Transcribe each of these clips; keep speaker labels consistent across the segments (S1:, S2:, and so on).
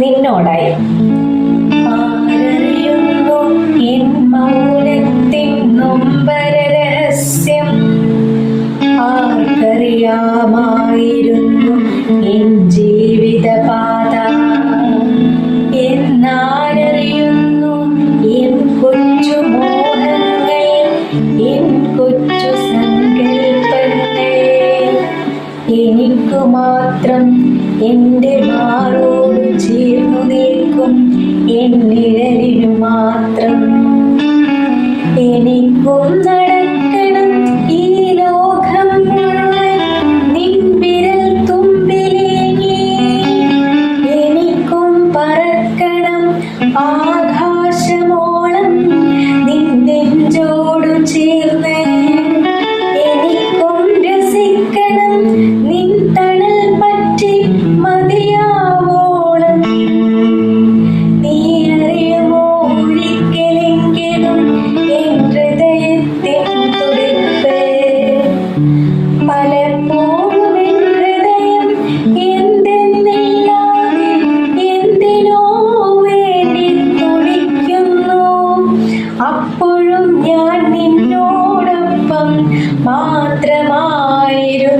S1: നിന്നോടായി. ആർക്കറിയാമായിരുന്നു N കൊച്ചു മോഹങ്ങൾ കൊച്ചു എനിക്കു മാത്രം എന്റെ മാറോട് എനിക്കും നടക്കണം മാത്രമായിരുന്നു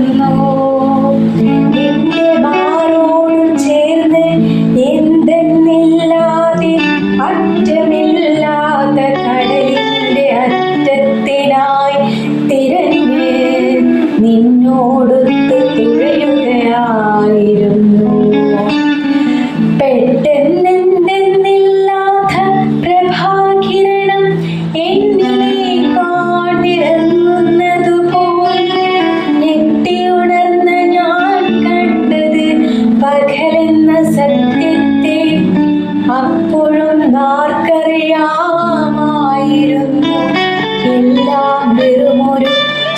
S1: എല്ലാം വെറുമൊരു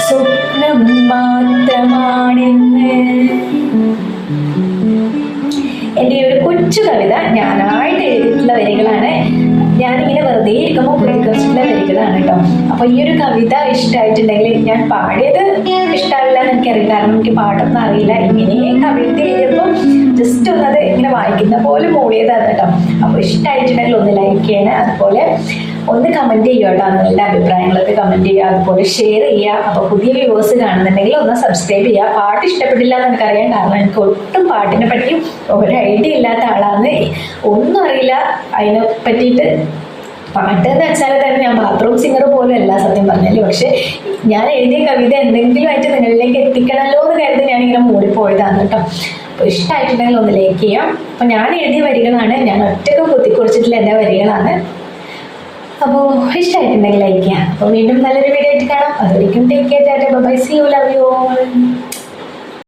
S1: സ്വപ്നം മാത്രമാണെന്ന്. എന്റെ ഒരു കൊച്ചു കവിത ഞാനായിട്ട് എഴുതിയിട്ടുള്ള വരികളാണ്. ഞാനിങ്ങനെ വെറുതെ ഇരിക്കുമ്പോൾ കുത്തിക്കുറിച്ചിട്ടുള്ള വരികളാണ് കേട്ടോ. അപ്പോൾ ഈ ഒരു കവിത ഇഷ്ടമായിട്ടുണ്ടെങ്കിൽ ഞാൻ പാടിയത് ഇഷ്ടമല്ല എന്ന് എനിക്കറിയില്ല. കാരണം എനിക്ക് പാട്ടൊന്നും അറിയില്ല. ഇങ്ങനെ കവിത എഴുതുമ്പോൾ ജസ്റ്റ് ഒന്നത് ഇങ്ങനെ വായിക്കുന്ന പോലെ മൂളിയതാണ് കേട്ടോ. അപ്പോൾ ഇഷ്ടമായിട്ടുണ്ടെങ്കിൽ ഒന്ന് ലൈക്ക് ചെയ്യണേ. അതുപോലെ ഒന്ന് കമന്റ് ചെയ്യുക കേട്ടോ. നിങ്ങളുടെ അഭിപ്രായങ്ങളൊക്കെ കമന്റ് ചെയ്യുക അതുപോലെ ഷെയർ ചെയ്യുക അപ്പോൾ പുതിയ വ്യൂവേഴ്സ് കാണുന്നുണ്ടെങ്കിൽ ഒന്ന് സബ്സ്ക്രൈബ് ചെയ്യുക. പാട്ട് ഇഷ്ടപ്പെട്ടില്ല എന്ന് എനിക്കറിയാം. കാരണം എനിക്ക് ഒട്ടും പാട്ടിനെ പറ്റി ഒരു ഐഡിയ ഇല്ലാത്ത ആളാണ് ഒന്നും അറിയില്ല. അതിനെ പറ്റിയിട്ട് പാട്ട് എന്ന് വെച്ചാൽ തന്നെ ഞാൻ ബാത്റൂം സിംഗർ പോലും അല്ല സത്യം പറഞ്ഞാൽ. പക്ഷെ ഞാൻ എഴുതിയ കവിത എന്തെങ്കിലും ആയിട്ട് നിങ്ങളിലേക്ക് എത്തിക്കണമല്ലോ എന്ന് കരുതി ഞാനിങ്ങനെ മൂടിപ്പോയതാണ് കേട്ടോ. അപ്പോൾ ഇഷ്ടമായിട്ടുണ്ടെങ്കിൽ ഒന്ന് ലൈക്ക് ചെയ്യാം. അപ്പോൾ ഞാൻ എഴുതിയ വരികളാണ്. ഞാൻ ഒറ്റയ്ക്ക് കുത്തിക്കുറിച്ചിട്ടുള്ള എന്റെ വരികളാണ്. അപ്പോൾ ഇഷ്ടമായിട്ടുണ്ടെങ്കിൽ ലൈക്ക് ചെയ്യാം. അപ്പോൾ വീണ്ടും നല്ലൊരു വീഡിയോ ആയിട്ട് കാണാം. അതൊരിക്കും take care bye see you love you all